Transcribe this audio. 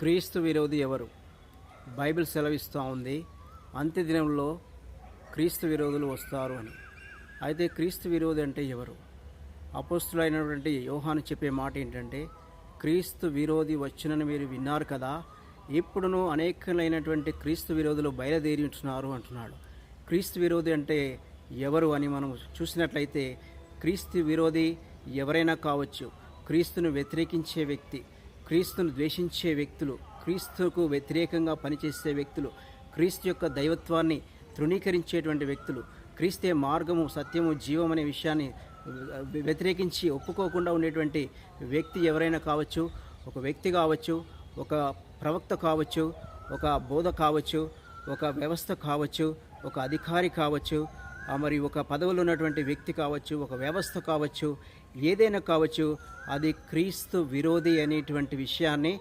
క్రీస్తు విరోధి ఎవరు? బైబిల్ సెలవిస్తూ ఉంది అంత్యదినంలో క్రీస్తు విరోధులు వస్తారు అని. అయితే క్రీస్తు విరోధి అంటే ఎవరు? అపోస్తులైనటువంటి యోహాను చెప్పే మాట ఏంటంటే క్రీస్తు విరోధి వచ్చునని మీరు విన్నారు కదా ఇప్పుడును అనేకలైనటువంటి క్రీస్తు విరోధులు బయలుదేరి ఉంటున్నారు అంటున్నాడు. క్రీస్తు విరోధి అంటే ఎవరు అని మనం చూసినట్లయితే క్రీస్తు విరోధి ఎవరైనా కావచ్చు క్రీస్తును వ్యతిరేకించే వ్యక్తి క్రీస్తును ద్వేషించే వ్యక్తులు క్రీస్తుకు వ్యతిరేకంగా పనిచేసే వ్యక్తులు క్రీస్తు యొక్క దైవత్వాన్ని తృణీకరించేటువంటి వ్యక్తులు క్రీస్తే మార్గము సత్యము జీవం అనే విషయాన్ని వ్యతిరేకించి ఒప్పుకోకుండా ఉండేటువంటి వ్యక్తి ఎవరైనా కావచ్చు ఒక వ్యక్తి కావచ్చు ఒక ప్రవక్త కావచ్చు ఒక బోధ కావచ్చు ఒక వ్యవస్థ కావచ్చు ఒక అధికారి కావచ్చు మరి ఒక పదవిలో ఉన్నటువంటి వ్యక్తి కావచ్చు ఒక వ్యవస్థ కావచ్చు ఏదైనా కావచ్చు అది క్రీస్తు విరోధి అనేటువంటి విషయాన్ని